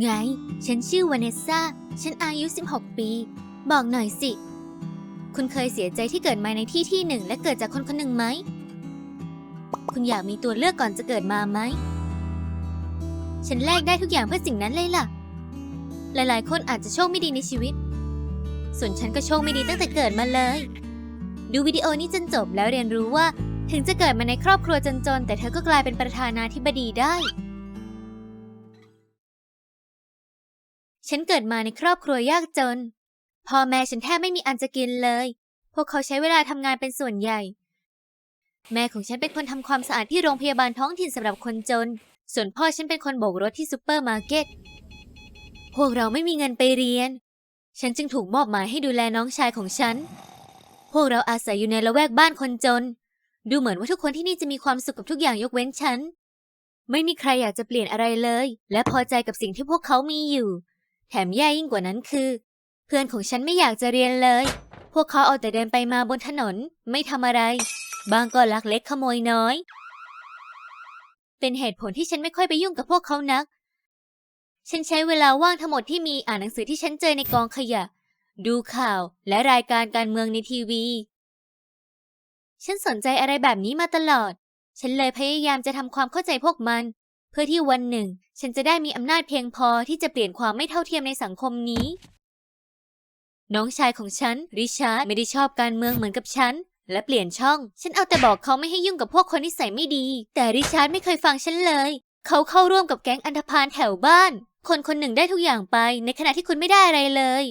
ไง ฉันชื่อวาเนสซาฉันอายุ 16 ปี บอกหน่อยสิ คุณเคยเสียใจที่เกิดมาในที่ที่หนึ่ง และเกิดจากคนคนหนึ่งไหม คุณอยากมีตัวเลือกก่อนจะเกิดมาไหม ฉันแลกได้ทุกอย่างเพื่อสิ่งนั้นเลยล่ะ หลายๆ คนอาจจะโชคไม่ดีในชีวิต ส่วนฉันก็โชคไม่ดีตั้งแต่เกิดมาเลย ดูวิดีโอนี้จนจบแล้วเรียนรู้ว่า ถึงจะเกิดมาในครอบครัวจนๆ แต่เธอก็กลายเป็นประธานาธิบดีได้ ฉันเกิดมาในครอบครัวยากจน พ่อแม่ฉันแทบไม่มีอันจะกินเลย พวกเขาใช้เวลาทำงานเป็นส่วนใหญ่ แม่ของฉันเป็นคนทำความสะอาดที่โรงพยาบาลท้องถิ่นสำหรับคนจน ส่วนพ่อฉันเป็นคนโบกรถที่ซูเปอร์มาร์เก็ต พวกเราไม่มีเงินไปเรียน ฉันจึงถูกมอบหมายให้ดูแลน้องชายของฉัน พวกเราอาศัยอยู่ในละแวกบ้านคนจน ดูเหมือนว่าทุกคนที่นี่จะมีความสุขกับทุกอย่างยกเว้นฉัน ไม่มีใครอยากจะเปลี่ยนอะไรเลย และพอใจกับสิ่งที่พวกเขามีอยู่ แถมแย่ยิ่งกว่านั้นคือ เพื่อนของฉันไม่อยากจะเรียนเลย พวกเขาเอาแต่เดินไปมาบนถนนไม่ทำอะไร บางก็ลักเล็กขโมยน้อย เป็นเหตุผลที่ฉันไม่ค่อยไปยุ่งกับพวกเขานัก ฉันใช้เวลาว่างทั้งหมดที่มีอ่านหนังสือที่ฉันเจอในกองขยะ ดูข่าวและรายการการเมืองในทีวี ฉันสนใจอะไรแบบนี้มาตลอด ฉันเลยพยายามจะทำความเข้าใจพวกมัน เพื่อที่วันหนึ่ง ฉันจะได้มีอำนาจเพียงพอที่จะเปลี่ยนความไม่เท่าเทียมในสังคมนี้ น้องชายของฉัน ริชาร์ดไม่ได้ชอบการเมืองเหมือนกับฉัน และเปลี่ยนช่อง ฉันเอาแต่บอกเขาไม่ให้ยุ่งกับพวกคนนิสัยไม่ดี แต่ริชาร์ดไม่เคยฟังฉันเลย เขาเข้าร่วมกับแก๊งอันธพาลแถวบ้าน คนคนหนึ่งได้ทุกอย่างไป ในขณะที่คุณไม่ได้อะไรเลย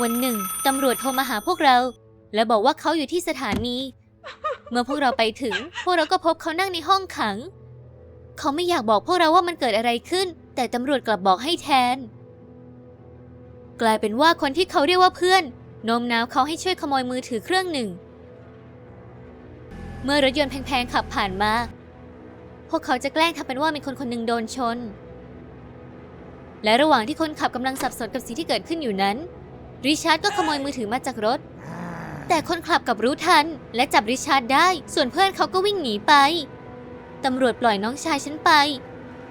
วันหนึ่งตำรวจโทรมาหาพวกเรา และบอกว่าเขาอยู่ที่สถานี เมื่อพวกเราไปถึง พวกเราก็พบเขานั่งในห้องขัง เขาไม่อยากบอกพวกเราว่ามันเกิดอะไรขึ้น แต่ตำรวจกลับบอกให้แทน กลายเป็นว่าคนที่เขาเรียกว่าเพื่อนโน้มน้าวเขาให้ช่วยขโมยมือถือเครื่องหนึ่ง เมื่อรถยนต์แพงๆขับผ่านมา พวกเขาจะแกล้งทำเป็นว่ามีคนคนหนึ่งโดนชน และระหว่างที่คนขับกำลังสับสนกับสิ่งที่เกิดขึ้นอยู่นั้น ริชาร์ดก็ขโมยมือถือมาจากรถ แต่คนขับกลับรู้ทันและจับริชาร์ดได้ ส่วนเพื่อนเขาก็วิ่งหนีไป ตำรวจปล่อยน้องชายฉันไป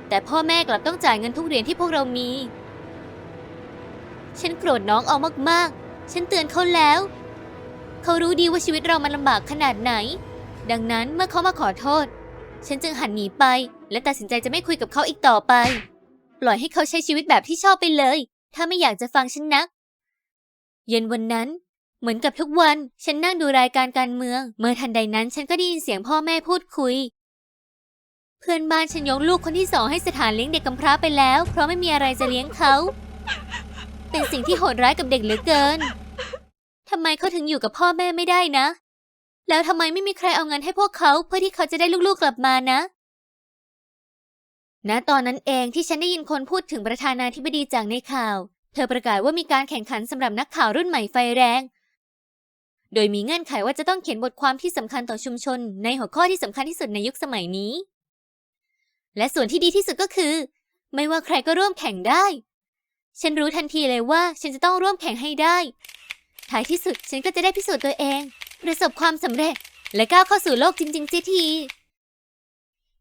แต่พ่อแม่กลับต้องจ่ายเงินทุกเหรียญที่พวกเรามี ฉันโกรธน้องเอามากๆ ฉันเตือนเขาแล้ว เขารู้ดีว่าชีวิตเรามันลำบากขนาดไหน ดังนั้นเมื่อเขามาขอโทษ ฉันจึงหันหนีไป และตัดสินใจจะไม่คุยกับเขาอีกต่อไป ปล่อยให้เขาใช้ชีวิตแบบที่ชอบไปเลย ถ้าไม่อยากจะฟังฉันนัก เย็นวันนั้นเหมือนกับทุกวัน ฉันนั่งดูรายการการเมือง เมื่อทันใดนั้นฉันก็ได้ยินเสียงพ่อแม่พูดคุย เพื่อนบ้านฉันยกลูกคนที่สองให้สถานเลี้ยงเด็กกำพร้าไปแล้ว เพราะไม่มีอะไรจะเลี้ยงเขา เป็นสิ่งที่โหดร้ายกับเด็กเหลือเกินทำไมเขาถึงอยู่กับพ่อแม่ไม่ได้นะ แล้วทำไมไม่มีใครเอาเงินให้พวกเขาเพื่อที่เขาจะได้ลูกๆกลับมานะ ณ ตอนนั้นเองที่ฉันได้ยินคนพูดถึงประธานาธิบดีจากในข่าว เธอประกาศว่ามีการแข่งขันสำหรับนักข่าวรุ่นใหม่ไฟแรง โดยมีเงื่อนไขว่าจะต้องเขียนบทความที่สำคัญต่อชุมชน ในหัวข้อที่สำคัญที่สุดในยุคสมัยนี้ และส่วนที่ดีที่สุดก็คือ ไม่ว่าใครก็ร่วมแข่งได้ ฉันรู้ทันทีเลยว่าฉันจะต้องร่วมแข่งให้ได้ ท้ายที่สุดฉันก็จะได้พิสูจน์ตัวเอง ประสบความสำเร็จ และก้าวเข้าสู่โลกจริงๆเสียที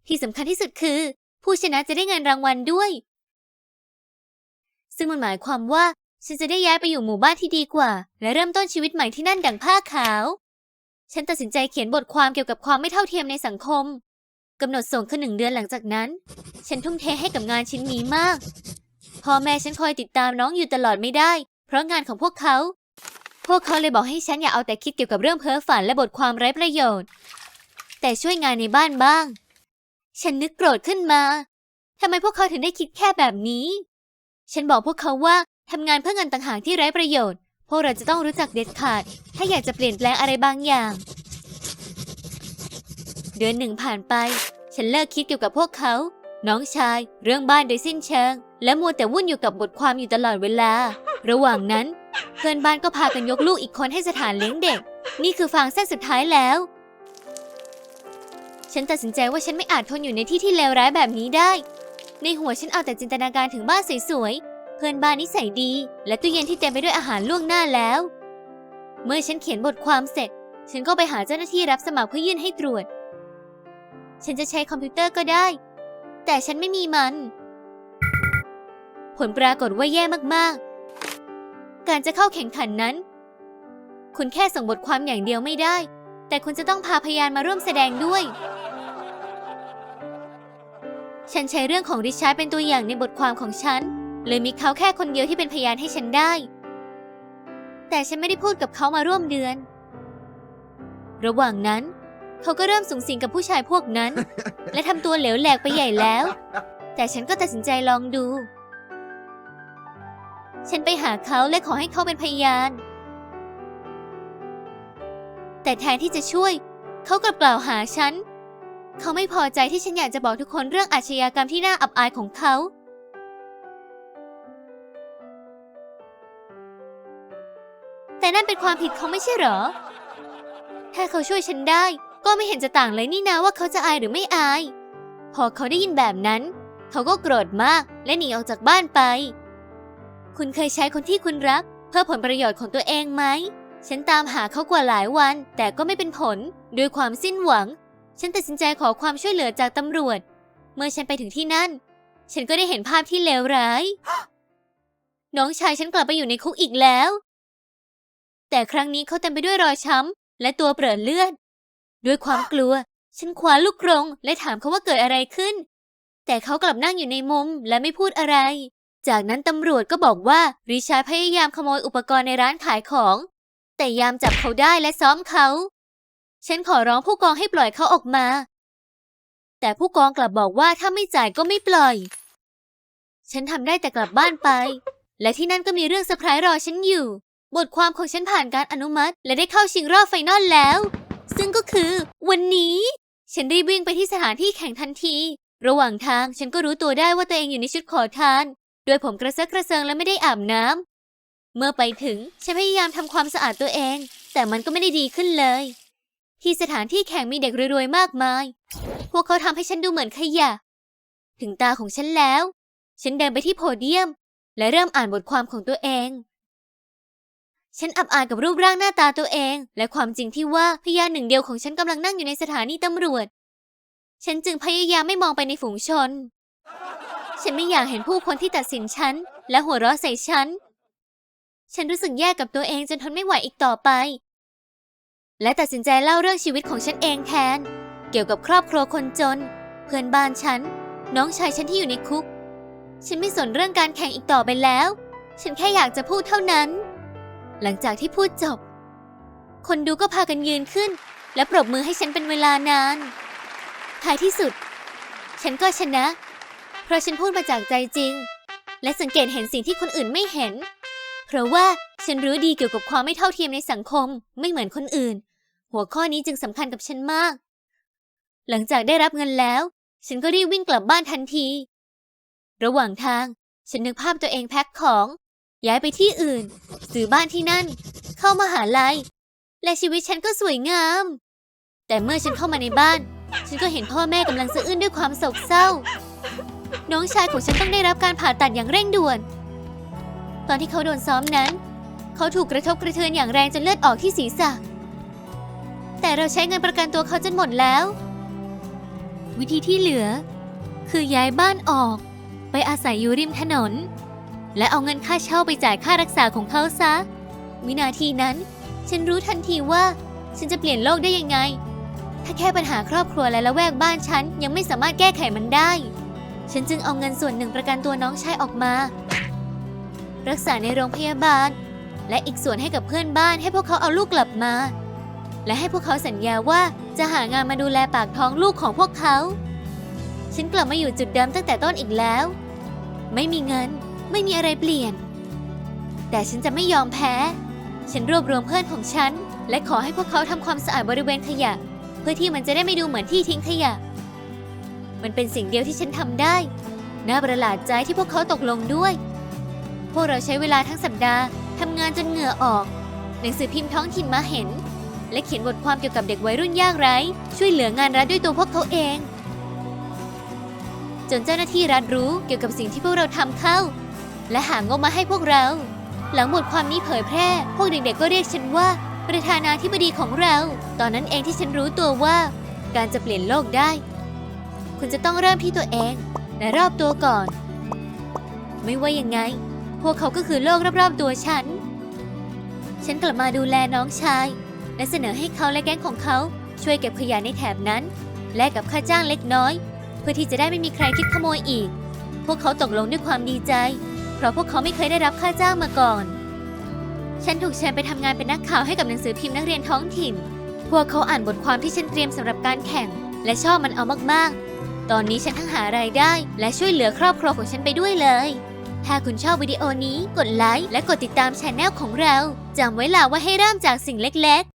ที่สำคัญที่สุดคือ ผู้ชนะจะได้เงินรางวัลด้วย ซึ่งมันหมายความว่าฉันจะได้ย้ายไปอยู่หมู่บ้านที่ดีกว่า และเริ่มต้นชีวิตใหม่ที่นั่นดังผ้าขาว ฉันตัดสินใจเขียนบทความเกี่ยวกับความไม่เท่าเทียมในสังคม กำหนดส่งคือหนึ่งเดือนหลังจากนั้น ฉันทุ่มเทให้กับงานชิ้นนี้มาก พ่อแม่ฉันคอยติดตามน้องอยู่ตลอดไม่ได้ เพราะงานของพวกเขา พวกเขาเลยบอกให้ฉันอย่าเอาแต่คิดเกี่ยวกับเรื่องเพ้อฝันและบทความไร้ประโยชน์ แต่ช่วยงานในบ้านบ้าง ฉันนึกโกรธขึ้นมาทำไมพวกเขาถึงได้คิดแค่แบบนี้ ฉันบอกพวกเขาว่าทำงานเพื่อเงินต่างหากที่ไร้ประโยชน์ พวกเราจะต้องรู้จักเด็ดขาด ถ้าอยากจะเปลี่ยนแปลงอะไรบางอย่าง เดือนหนึ่งผ่านไป ฉันเลิกคิดเกี่ยวกับพวกเขา น้องชาย เรื่องบ้านโดยสิ้นเชิง และมัวแต่วุ่นอยู่กับบทความอยู่ตลอดเวลา ระหว่างนั้น เพื่อนบ้านก็พากันยกลูกอีกคนให้สถานเลี้ยงเด็ก นี่คือฟางเส้นสุดท้ายแล้ว ฉันตัดสินใจว่าฉันไม่อาจทนอยู่ในที่ที่เลวร้ายแบบนี้ได้ ในหัวฉันเอาแต่จินตนาการถึงบ้านสวยๆ เพื่อนบ้านนิสัยดี และตู้เย็นที่เต็มไปด้วยอาหารล่วงหน้าแล้ว เมื่อฉันเขียนบทความเสร็จ ฉันก็ไปหาเจ้าหน้าที่รับสมัครเพื่อยื่นให้ตรวจ ฉันจะใช้คอมพิวเตอร์ก็ได้ แต่ฉันไม่มีมัน ผลปรากฏว่าแย่มากๆ การจะเข้าแข่งขันนั้น คุณแค่ส่งบทความอย่างเดียวไม่ได้ แต่คุณจะต้องพาพยานมาร่วมแสดงด้วย ฉันใช้เรื่องของริชาร์ดเป็นตัวอย่างในบทความของฉัน เลยมีเขาแค่คนเดียวที่เป็นพยานให้ฉันได้ แต่ฉันไม่ได้พูดกับเขามาร่วมเดือน ระหว่างนั้น เขาก็เริ่มสูงสิงกับผู้ชายพวกนั้น และทำตัวเหลวแหลกไปใหญ่แล้ว แต่ฉันก็ตัดสินใจลองดู ฉันไปหาเขาและขอให้เขาเป็นพยาน แต่แทนที่จะช่วย เขากลับกล่าวหาฉัน เขาไม่พอใจที่ฉันอยากจะบอกทุกคนเรื่องอาชญากรรมที่น่าอับอายของเขา แต่นั่นเป็นความผิดเขาไม่ใช่เหรอ ถ้าเขาช่วยฉันได้ ก็ไม่เห็นจะต่างเลยนี่นาว่าเขาจะอายหรือไม่อาย พอเขาได้ยินแบบนั้น เขาก็โกรธมากและหนีออกจากบ้านไป คุณเคยใช้คนที่คุณรัก เพื่อผลประโยชน์ของตัวเองไหม ฉันตามหาเขากว่าหลายวัน แต่ก็ไม่เป็นผลด้วยความสิ้นหวัง ฉันตัดสินใจขอความช่วยเหลือจากตำรวจ เมื่อฉันไปถึงที่นั่น ฉันก็ได้เห็นภาพที่เลวร้าย น้องชายฉันกลับไปอยู่ในคุกอีกแล้ว แต่ครั้งนี้เขาเต็มไปด้วยรอยช้ำและตัวเปรอะเลือด ด้วยความกลัว ฉันคว้าลูกกรงและถามเขาว่าเกิดอะไรขึ้น แต่เขากลับนั่งอยู่ในมุมและไม่พูดอะไร จากนั้นตำรวจก็บอกว่าริชาร์ดพยายามขโมยอุปกรณ์ในร้านขายของ แต่ยามจับเขาได้และซ้อมเขา ฉันขอร้องผู้กองให้ปล่อยเขาออกมา แต่ผู้กองกลับบอกว่าถ้าไม่จ่ายก็ไม่ปล่อย ฉันทำได้แต่กลับบ้านไป และที่นั่นก็มีเรื่องเซอร์ไพรส์รอฉันอยู่ บทความของฉันผ่านการอนุมัติ และได้เข้าชิงรอบไฟนอลแล้ว ซึ่งก็คือวันนี้ ฉันรีบวิ่งไปที่สถานที่แข่งทันที ระหว่างทางฉันก็รู้ตัวได้ว่าตัวเองอยู่ในชุดขอทาน โดยผมกระเซาะกระเซิงและไม่ได้อาบน้ำเมื่อไปถึงฉันพยายามทำความสะอาดตัวเอง แต่มันก็ไม่ได้ดีขึ้นเลย ที่สถานที่แข่งมีเด็กรวยๆมากมาย พวกเขาทำให้ฉันดูเหมือนขยะ ถึงตาของฉันแล้ว ฉันเดินไปที่โพเดียม และเริ่มอ่านบทความของตัวเอง ฉันอับอายกับรูปร่างหน้าตาตัวเอง และความจริงที่ว่าพยานหนึ่งเดียวของฉันกำลังนั่งอยู่ในสถานีตำรวจ ฉันจึงพยายามไม่มองไปในฝูงชน ฉันไม่อยากเห็นผู้คนที่ตัดสินฉัน และหัวเราะใส่ฉัน ฉันรู้สึกแย่กับตัวเองจนทนไม่ไหวอีกต่อไป และตัดสินใจเล่าเรื่องชีวิตของฉันเองแทน เกี่ยวกับครอบครัวคนจน เพื่อนบ้านฉัน น้องชายฉันที่อยู่ในคุก ฉันไม่สนเรื่องการแข่งอีกต่อไปแล้ว ฉันแค่อยากจะพูดเท่านั้น หลังจากที่พูดจบ คนดูก็พากันยืนขึ้น และปรบมือให้ฉันเป็นเวลานาน ท้ายที่สุด ฉันก็ชนะ เพราะฉันพูดมาจากใจจริง และสังเกตเห็นสิ่งที่คนอื่นไม่เห็น เพราะว่าฉันรู้ดีเกี่ยวกับความไม่เท่าเทียมในสังคม ไม่เหมือนคนอื่น หัวข้อนี้จึงสำคัญกับฉันมาก หลังจากได้รับเงินแล้ว ฉันก็รีบวิ่งกลับบ้านทันที ระหว่างทาง ฉันนึกภาพตัวเองแพ็คของ ย้ายไปที่อื่น ซื้อบ้านที่นั่น เข้ามาหาลัย และชีวิตฉันก็สวยงาม แต่เมื่อฉันเข้ามาในบ้าน ฉันก็เห็นพ่อแม่กำลังสะอื้นด้วยความโศกเศร้า น้องชายของฉันต้องได้รับการผ่าตัดอย่างเร่งด่วน ตอนที่เขาโดนซ้อมนั้น เขาถูกกระทบกระเทือนอย่างแรงจนเลือดออกที่ศีรษะ แต่เราใช้เงินประกันตัวเขาจนหมดแล้ว วิธีที่เหลือ คือย้ายบ้านออก ไปอาศัยอยู่ริมถนน และเอาเงินค่าเช่าไปจ่ายค่ารักษาของเขาซะ วินาทีนั้น ฉันรู้ทันทีว่า ฉันจะเปลี่ยนโลกได้ยังไง ถ้าแค่ปัญหาครอบครัวและละแวกบ้านฉันยังไม่สามารถแก้ไขมันได้ ฉันจึงเอาเงินส่วนหนึ่งประกันตัวน้องชายออกมา รักษาในโรงพยาบาล และอีกส่วนให้กับเพื่อนบ้านให้พวกเขาเอาลูกกลับมา และให้พวกเขาสัญญาว่าจะหางานมาดูแลปากท้องลูกของพวกเขา ฉันกลับมาอยู่จุดเดิมตั้งแต่ต้นอีกแล้ว ไม่มีเงิน ไม่มีอะไรเปลี่ยน แต่ฉันจะไม่ยอมแพ้ ฉันรวบรวมเพื่อนของฉัน และขอให้พวกเขาทำความสะอาดบริเวณขยะ เพื่อที่มันจะได้ไม่ดูเหมือนที่ทิ้งขยะ มันเป็นสิ่งเดียวที่ฉันทำได้ น่าประหลาดใจที่พวกเขาตกลงด้วย พวกเราใช้เวลาทั้งสัปดาห์ทำงานจนเหงื่อออก หนังสือพิมพ์ท้องถิ่นมาเห็น และเขียนบทความเกี่ยวกับเด็กวัยรุ่นยากไร้ ช่วยเหลืองานรัฐด้วยตัวพวกเขาเองจนเจ้าหน้าที่รัฐรู้เกี่ยวกับสิ่งที่พวกเราทำเข้า และหางบมาให้พวกเรา หลังบทความนี้เผยแพร่ พวกเด็กๆก็เรียกฉันว่า ประธานาธิบดีของเรา ตอนนั้นเองที่ฉันรู้ตัวว่า การจะเปลี่ยนโลกได้ คุณจะต้องเริ่มที่ตัวเองและรอบตัวก่อน ไม่ว่ายังไง พวกเขาก็คือโลกรอบๆตัวฉัน ฉันกลับมาดูแลน้องชาย และเสนอให้เขาและแก๊งของเขาช่วยเก็บขยะในแถบนั้น แลกกับค่าจ้างเล็กน้อย เพื่อที่จะได้ไม่มีใครคิดขโมยอีก พวกเขาตกลงด้วยความดีใจ เพราะพวกเขาไม่เคยได้รับค่าจ้างมาก่อน ฉันถูกเชิญไปทำงานเป็นนักข่าวให้กับหนังสือพิมพ์นักเรียนท้องถิ่น พวกเขาอ่านบทความที่ฉันเตรียมสำหรับการแข่ง และชอบมันเอามากๆ ตอนนี้ฉันทั้งหารายได้ และช่วยเหลือครอบครัวของฉันไปด้วยเลย ถ้าคุณชอบวิดีโอนี้กดไลค์และกดติดตามช anel ของเราจำไว้ล่ะว่าให้เริ่มจากสิ่งเล็ก ๆ